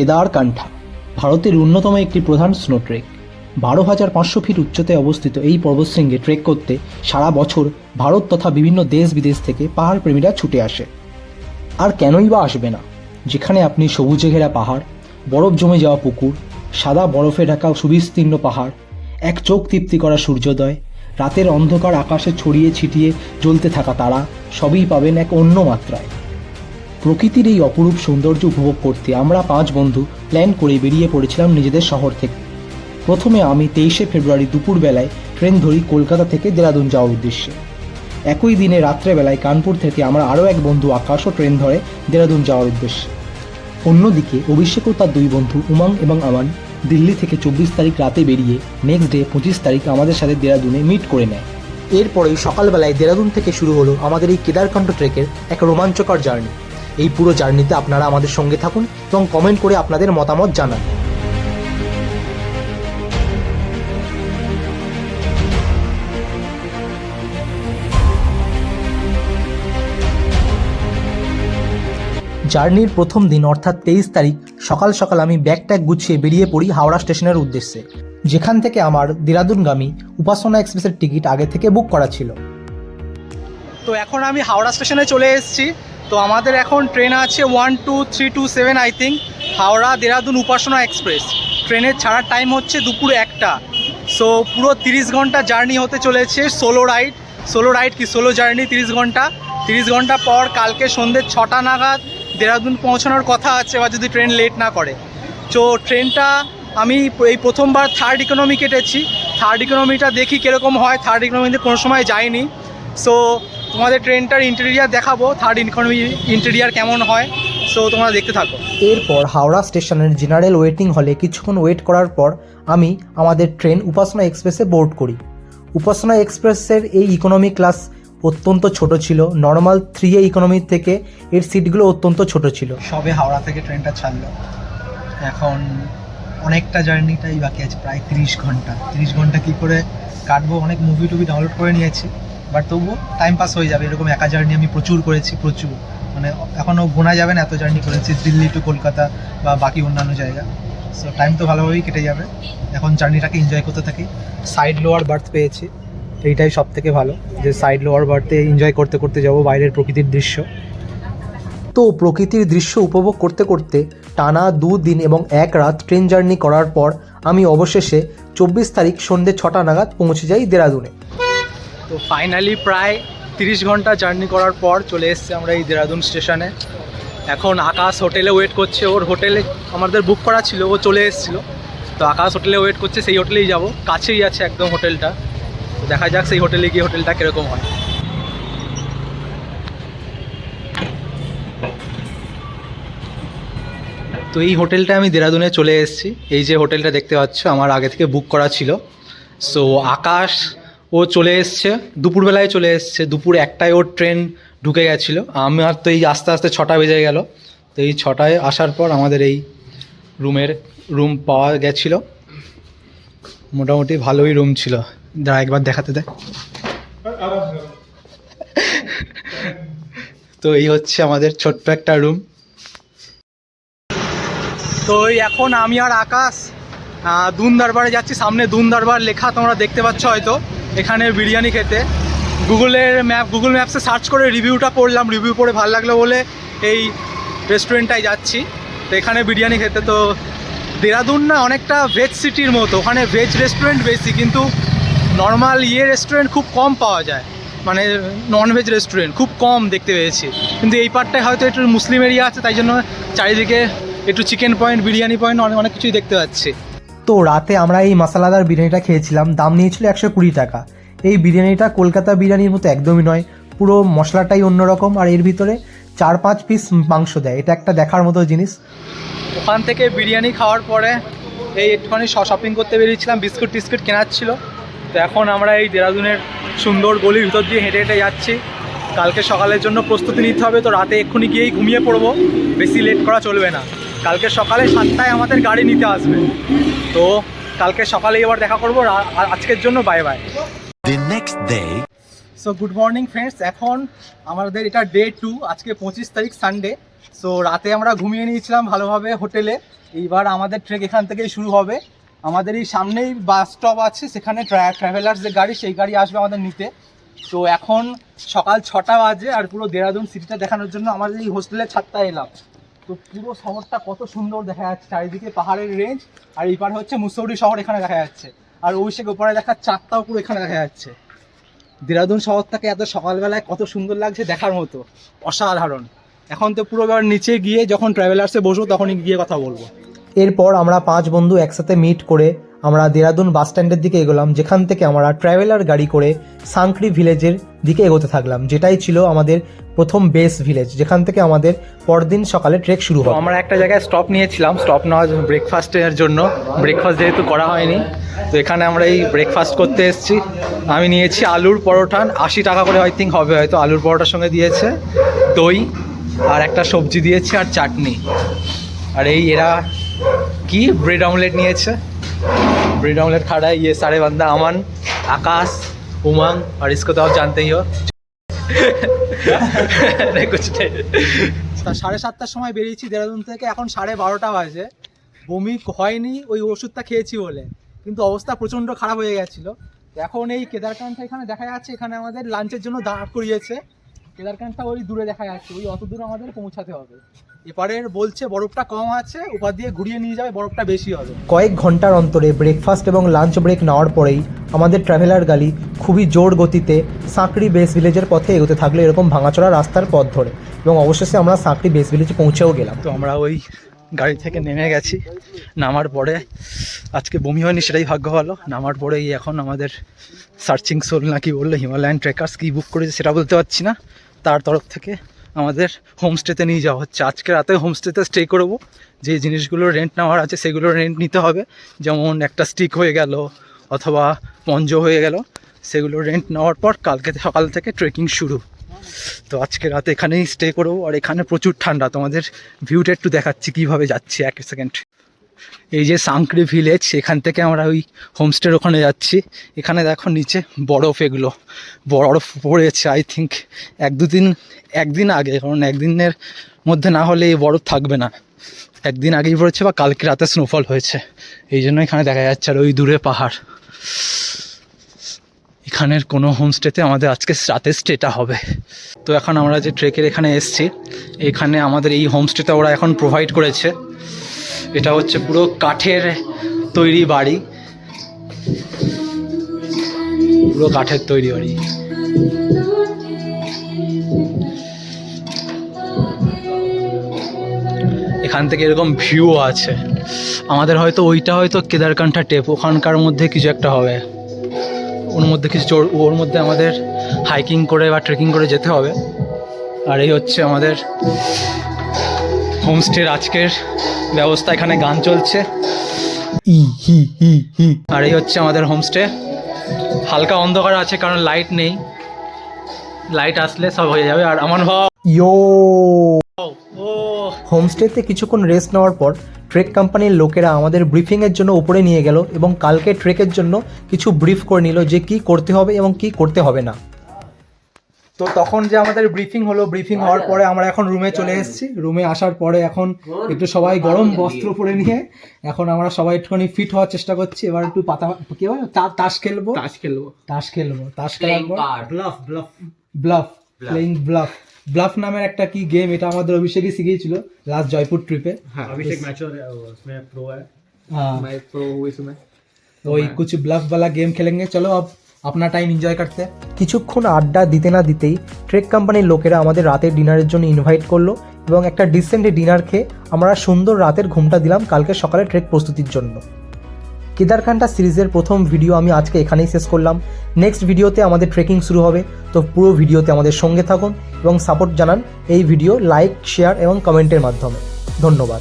কেদারকান্ঠা ভারতের অন্যতম একটি প্রধান স্নো ট্রেক। বারো হাজার পাঁচশো ফিট উচ্চতায় অবস্থিত এই পর্বতশৃঙ্গে ট্রেক করতে সারা বছর ভারত তথা বিভিন্ন দেশ বিদেশ থেকে পাহাড় প্রেমীরা ছুটে আসে। আর কেনই বা আসবে না? যেখানে আপনি সবুজে ঘেরা পাহাড়, বরফ জমে যাওয়া পুকুর, সাদা বরফে ঢাকা সুবিস্তীর্ণ পাহাড়, এক চোখ তৃপ্তি করা সূর্যোদয়, রাতের অন্ধকার আকাশে ছড়িয়ে ছিটিয়ে জ্বলতে থাকা তারা, সবই পাবেন এক অন্য মাত্রায়। প্রকৃতির এই অপরূপ সৌন্দর্য উপভোগ করতে আমরা পাঁচ বন্ধু প্ল্যান করে বেরিয়ে পড়েছিলাম নিজেদের শহর থেকে। প্রথমে আমি তেইশে ফেব্রুয়ারি দুপুরবেলায় ট্রেন ধরি কলকাতা থেকে দেরাদুন যাওয়ার উদ্দেশ্যে। একই দিনে রাত্রেবেলায় কানপুর থেকে আমরা আরও এক বন্ধু আকাশও ট্রেন ধরে দেরাদুন যাওয়ার উদ্দেশ্যে। অন্যদিকে অভিষেক ও তার দুই বন্ধু উমাং এবং আমান দিল্লি থেকে চব্বিশ তারিখ রাতে বেরিয়ে নেক্সট ডে পঁচিশ তারিখ আমাদের সাথে দেরাদুনে মিট করে নেয়। এরপরেই সকালবেলায় দেরাদুন থেকে শুরু হলো আমাদের এই কেদারকাণ্ড ট্রেকের এক রোমাঞ্চকর জার্নি এই পুরো জার্নিতে আপনারা আমাদের সঙ্গে থাকুন এবং কমেন্ট করে আপনাদের মতামত জানান। জার্নির প্রথম দিন, অর্থাৎ তেইশ তারিখ, সকাল সকাল আমি ব্যাগ ট্যাগ গুছিয়ে বেরিয়ে পড়ি হাওড়া স্টেশনের উদ্দেশ্যে। যেখান থেকে আমার দেরাদুনগামী উপাসনা এক্সপ্রেসের টিকিট আগে থেকে বুক করা ছিল। তো এখন আমি হাওড়া স্টেশনে চলে এসেছি। তো আমাদের এখন ট্রেন আছে one two three two seven I think Howrah Dehradun Upasana express. ট্রেনের ছাড়ার টাইম হচ্ছে দুপুর একটা। সো পুরো তিরিশ ঘণ্টা জার্নি হতে চলেছে সোলো রাইড সোলো রাইড কি? সোলো জার্নি তিরিশ ঘণ্টা। তিরিশ ঘণ্টা পর কালকে সন্ধ্যে ছটা নাগাদ দেরাদুন পৌঁছানোর কথা আছে বা যদি ট্রেন লেট না করে। তো ট্রেনটা আমি এই প্রথমবার থার্ড ইকোনমি কেটেছি। থার্ড ইকোনমিটা দেখি কীরকম হয় থার্ড ইকোনমিতে কোনো সময় যাইনি। সো তোমাদের ট্রেনটার ইন্টেরিয়ার দেখাবো থার্ড ইকোনমি ইন্টেরিয়ার কেমন হয় সো তোমরা দেখতে থাকো। এরপর হাওড়া স্টেশনের জেনারেল ওয়েটিং হলে কিছুক্ষণ ওয়েট করার পর আমি আমাদের ট্রেন উপাসনা এক্সপ্রেসে বোর্ড করি। উপাসনা এক্সপ্রেসের এই ইকোনমি ক্লাস অত্যন্ত ছোট ছিল। নর্মাল থ্রি এ ইকোনমির থেকে এর সিটগুলো অত্যন্ত ছোট ছিল। সবে হাওড়া থেকে ট্রেনটা ছাড়লো। এখন অনেকটা জার্নিটাই বাকি আছে প্রায় তিরিশ ঘণ্টা। তিরিশ ঘণ্টা কী করে কাটবো অনেক মুভি টুভি ডাউনলোড করে নিয়েছি। বাট তবুও টাইম পাস হয়ে যাবে, এরকম একা জার্নি আমি প্রচুর করেছি, প্রচুর। মানে এখনও গোনা যাবে না এত জার্নি করেছি, দিল্লি টু কলকাতা বা বাকি অন্যান্য জায়গা। সো টাইম তো ভালোভাবেই কেটে যাবে। এখন জার্নিটাকে এনজয় করতে থাকি। সাইড লোয়ার বার্থ পেয়েছি এইটাই সব থেকে ভালো যে সাইড লোয়ার বার্থে এনজয় করতে করতে যাব, বাইরের প্রকৃতির দৃশ্য। তো প্রকৃতির দৃশ্য উপভোগ করতে করতে টানা দুদিন এবং এক রাত ট্রেন জার্নি করার পর আমি অবশেষে চব্বিশ তারিখ সন্ধ্যে ছটা নাগাদ পৌঁছে যাই দেরাদুনে। তো ফাইনালি প্রায় তিরিশ ঘণ্টা জার্নি করার পর চলে এসেছি আমরা এই দেরাদুন স্টেশনে এখন আকাশ হোটেলে ওয়েট করছে। ওর হোটেলে আমাদের বুক করা ছিল, ও চলে এসেছিল। তো আকাশ হোটেলে ওয়েট করছে, সেই হোটেলেই যাব। কাছেই আছে একদম হোটেলটা দেখা যাক সেই হোটেলে গিয়ে হোটেলটা কীরকম হয়। তো এই হোটেলটা আমি দেরাদুনে চলে এসেছি। এই যে হোটেলটা দেখতে পাচ্ছ, আমার আগে থেকে বুক করা ছিল। সো আকাশ ও চলে এসছে, দুপুরবেলায় চলে এসছে, দুপুর একটায় ওর ট্রেন ঢুকে গেছিল। আমার তো এই আস্তে আস্তে ছটা বেজে গেল। তো এই ছটায় আসার পর আমাদের এই রুমের রুম পাওয়া গেছিল। মোটামুটি ভালোই রুম ছিল। দাঁড়া, একবার দেখাতে দেয় তো এই হচ্ছে আমাদের ছোট্ট একটা রুম তো এখন আমি আর আকাশ দুন দরবারে যাচ্ছি। সামনে দুন দরবার লেখা তোমরা দেখতে পাচ্ছ হয়তো। এখানে বিরিয়ানি খেতে। গুগলের ম্যাপ, গুগল ম্যাপসে সার্চ করে রিভিউটা পড়লাম, রিভিউ পড়ে ভালো লাগল বলে এই রেস্টুরেন্টটায় যাচ্ছি। তো এখানে বিরিয়ানি খেতে, তো দেরাদুন না অনেকটা ভেজ সিটির মতো, ওখানে ভেজ রেস্টুরেন্ট বেশি, কিন্তু নর্মাল ইয়ে রেস্টুরেন্ট খুব কম পাওয়া যায়। মানে নন ভেজ রেস্টুরেন্ট খুব কম দেখতে পেয়েছি। কিন্তু এই পার্টটায় হয়তো একটু মুসলিম এরিয়া আছে, তাই জন্য চারিদিকে একটু চিকেন পয়েন্ট বিরিয়ানি পয়েন্ট অনেক অনেক কিছুই দেখতে পাচ্ছি। তো রাতে আমরা এই মশলাদার বিরিয়ানিটা খেয়েছিলাম। দাম নিয়েছিল একশো কুড়ি টাকা। এই বিরিয়ানিটা কলকাতা বিরিয়ানির মতো একদমই নয়। পুরো মশলাটাই অন্যরকম আর এর ভিতরে চার পাঁচ পিস মাংস দেয়। এটা একটা দেখার মতো জিনিস। ওখান থেকে বিরিয়ানি খাওয়ার পরে এই একটুখানি শপিং করতে বেরিয়েছিলাম। বিস্কুট টিস্কুট কেনার ছিল। তো এখন আমরা এই দেরাদুনের সুন্দর গলির ভিতর দিয়ে হেঁটে হেঁটে যাচ্ছি। কালকে সকালের জন্য প্রস্তুতি নিতে হবে। তো রাতে এক্ষুনি গিয়েই ঘুমিয়ে পড়ব। বেশি লেট করা চলবে না। কালকে সকালে সাতটায় আমাদের গাড়ি নিতে আসবে। তো কালকে সকালে এবার দেখা করব আর আজকের জন্য bye bye next day, so good morning friends এখন আমাদের এটা ডে টু আজকে পঁচিশ তারিখ সানডে সো রাতে আমরা ঘুমিয়ে নিয়েছিলাম ভালোভাবে হোটেলে। এইবার আমাদের ট্রেক এখান থেকেই শুরু হবে। আমাদের এই সামনেই বাস স্টপ আছে সেখানে ট্রাভেলার্স যে গাড়ি সেই গাড়ি আসবে আমাদের নিতে। তো এখন সকাল ছটা বাজে আর পুরো দেরাদুন সিটিটা দেখানোর জন্য আমাদের এই হোস্টেলের ছাদটা এলাম। তো পুরো শহরটা কত সুন্দর দেখা যাচ্ছে, চারিদিকে পাহাড়ের রেঞ্জ আর এই পারে হচ্ছে মুসৌরি শহর এখানে দেখা যাচ্ছে। আর সে ওপরে দেখা চারটাও পুরো এখানে দেখা যাচ্ছে। দেরাদুন শহরটাকে এত সকালবেলায় কত সুন্দর লাগছে দেখার মতো, অসাধারণ। এখন তো পুরো এবার নিচে গিয়ে যখন ট্রাভেলার্সে বসবো তখনই গিয়ে কথা বলব। এরপর আমরা পাঁচ বন্ধু একসাথে মিট করে আমরা দেরাদুন বাস স্ট্যান্ডের দিকে এগোলাম, যেখান থেকে আমরা ট্রাভেলার গাড়ি করে সাংক্রি ভিলেজের দিকে এগোতে থাকলাম যেটাই ছিল আমাদের প্রথম বেস ভিলেজ যেখান থেকে আমাদের পরদিন সকালে ট্রেক শুরু হয় আমরা একটা জায়গায় স্টপ নিয়েছিলাম স্টপ নেওয়ার ব্রেকফাস্টের জন্য। ব্রেকফাস্ট যেহেতু করা হয়নি তো এখানে আমরা এই ব্রেকফাস্ট করতে এসেছি। আমি নিয়েছি আলুর পরোটা আশি টাকা করে আই থিঙ্ক হবে হয়তো আলুর পরোটার সঙ্গে দিয়েছে। দই আর একটা সবজি দিয়েছে আর চাটনি। আর এই এরা কি ব্রেড অমলেট নিয়েছে? ব্রেড অমলেট খাড়ায় ইয়ে সারে বান্দা আমান আকাশ उमंग और इसको तो आप जानते ही हो नहीं कुछ नहीं তা সাড়ে সাতটার সময় বেরিয়েছি দেরাদুন থেকে এখন সাড়ে বারোটা বাজে বমি হয়নি ওই ওষুধটা খেয়েছি বলে কিন্তু অবস্থা প্রচণ্ড খারাপ হয়ে গেছিলো তো এখন এই কেদারকান্থা এখানে দেখা যাচ্ছে এখানে আমাদের লাঞ্চের জন্য দাঁড় করিয়েছে কেদারকান্থা ওই দূরে দেখা যাচ্ছে ওই অত দূর আমাদের পৌঁছাতে হবে এপারের বলছে বরফটা কম আছে ওপার দিয়ে ঘুরিয়ে নিয়ে যাবে বরফটা বেশি হবে কয়েক ঘন্টার অন্তরে ব্রেকফাস্ট এবং লাঞ্চ ব্রেক নেওয়ার পরেই আমাদের ট্রাভেলার গাড়ি খুবই জোর গতিতে সাঁকড়ি বেস ভিলেজের পথে এগোতে থাকল এরকম ভাঙাচোরা রাস্তার পথ ধরে এবং অবশেষে আমরা সাঁকড়ি বেস ভিলেজে পৌঁছেও গেলাম। তো আমরা ওই গাড়ি থেকে নেমে গেছি। নামার পরে আজকে বমি হয়নি সেটাই ভাগ্য ভালো। নামার পরেই এখন আমাদের সার্চিং সোল নাকি বলল হিমালয়ান ট্রেকার্স কী বুক করেছে সেটা বলতে পারছি না। তার তরফ থেকে আমাদের হোমস্টেতে নিয়ে যাওয়া হচ্ছে। আজকে রাতে হোমস্টেতে স্টে করব। যে জিনিসগুলো রেন্ট নেওয়ার আছে সেগুলো রেন্ট নিতে হবে। যেমন একটা স্টিক হয়ে গেল অথবা পঞ্জ হয়ে গেল। সেগুলো রেন্ট নেওয়ার পর কালকে সকাল থেকে ট্রেকিং শুরু। তো আজকে রাতে এখানেই স্টে করব। আর এখানে প্রচুর ঠান্ডা। তোমাদের ভিউটা একটু দেখাচ্ছি কীভাবে যাচ্ছি এক সেকেন্ড এই যে সাংক্রি ভিলেজ এখান থেকে আমরা ওই হোমস্টের ওখানে যাচ্ছি। এখানে দেখো নিচে বরফ এগুলো। বরফ পড়েছে আই থিঙ্ক এক দুদিন একদিন আগে। কারণ একদিনের মধ্যে না হলে এই বরফ থাকবে না। একদিন আগেই পড়েছে বা কালকে রাতে স্নোফল হয়েছে। এই জন্য এখানে দেখা যাচ্ছে আর ওই দূরে পাহাড়। এখানের কোনো হোমস্টেতে আমাদের আজকে রাতে স্টেটা হবে। তো এখন আমরা যে ট্রেকের এখানে এসছি, এখানে আমাদের এই হোমস্টেটা ওরা এখন প্রোভাইড করেছে। এটা হচ্ছে পুরো কাঠের তৈরি বাড়ি। পুরো কাঠের তৈরি বাড়ি। এখান থেকে এরকম ভিউ আছে। আমাদের হয়তো ওইটা হয়তো কেদারকান্ঠা টেপ ওখানকার মধ্যে কিছু একটা হবে। ওর মধ্যে কিছু ওর মধ্যে আমাদের হাইকিং করে বা ট্রেকিং করে যেতে হবে। আর এই হচ্ছে আমাদের হোমস্টের আজকের ব্যবস্থা এখানে গান চলছে। ই হি হি হি। আর এই হচ্ছে আমাদের হোমস্টে হালকা অন্ধকার আছে কারণ লাইট নেই। লাইট আসলে সব হয়ে যাবে। আর আমার ভাব ইয়ো। হোমস্টেতে কিছুক্ষণ রেস্ট নেওয়ার পর ট্রেক কোম্পানির লোকেরা আমাদের ব্রিফিংয়ের জন্য উপরে নিয়ে গেল এবং কালকে ট্রেকের জন্য কিছু ব্রিফ করে নিল যে কি করতে হবে এবং কি করতে হবে না। তো তখন যে আমাদের ব্রিফিং হলো ব্রিফিং হওয়ার পরে আমরা এখন রুমে চলে এসেছি। রুমে আসার পরে এখন একটু সবাই গরম বস্ত্র পরে নিয়ে এখন আমরা সবাই একটুখানি ফিট হওয়ার চেষ্টা করছি। এবার একটু পাতা কি বলে? তাস খেলব। তাস খেলব। তাস খেলব তাস খেলার পর bluff bluff bluff playing bluff bluff নামের একটা কি গেম এটা আমাদের অভিষেকই শিখিয়েছিল লাস্ট জয়পুর ট্রিপে हाँ अभिषेक मैचर उसमें प्रो है हाँ मैं प्रो हूँ इसमें तो वही कुछ ब्लफ वाला गेम खेलेंगे चलो अब अपना टाइम एंजॉय करते हैं কিছুক্ষণ আড্ডা দিতে না দিতেই ট্রেক কোম্পানির লোকেরা আমাদের রাতের ডিনারের জন্য ইনভাইট করলো এবং একটা ডিসেন্ট ডিনার খেয়ে আমরা সুন্দর রাতের ঘুমটা দিলাম কালকে সকালে ট্রেক প্রস্তুতির জন্য কেদারকান্টা সিরিজের প্রথম ভিডিও আমি আজকে এখানেই শেষ করলাম। নেক্সট ভিডিওতে আমাদের ট্রেকিং শুরু হবে, তো পুরো ভিডিওতে আমাদের সঙ্গে থাকুন এবং সাপোর্ট জানান এই ভিডিও লাইক শেয়ার এবং কমেন্টের মাধ্যমে। ধন্যবাদ।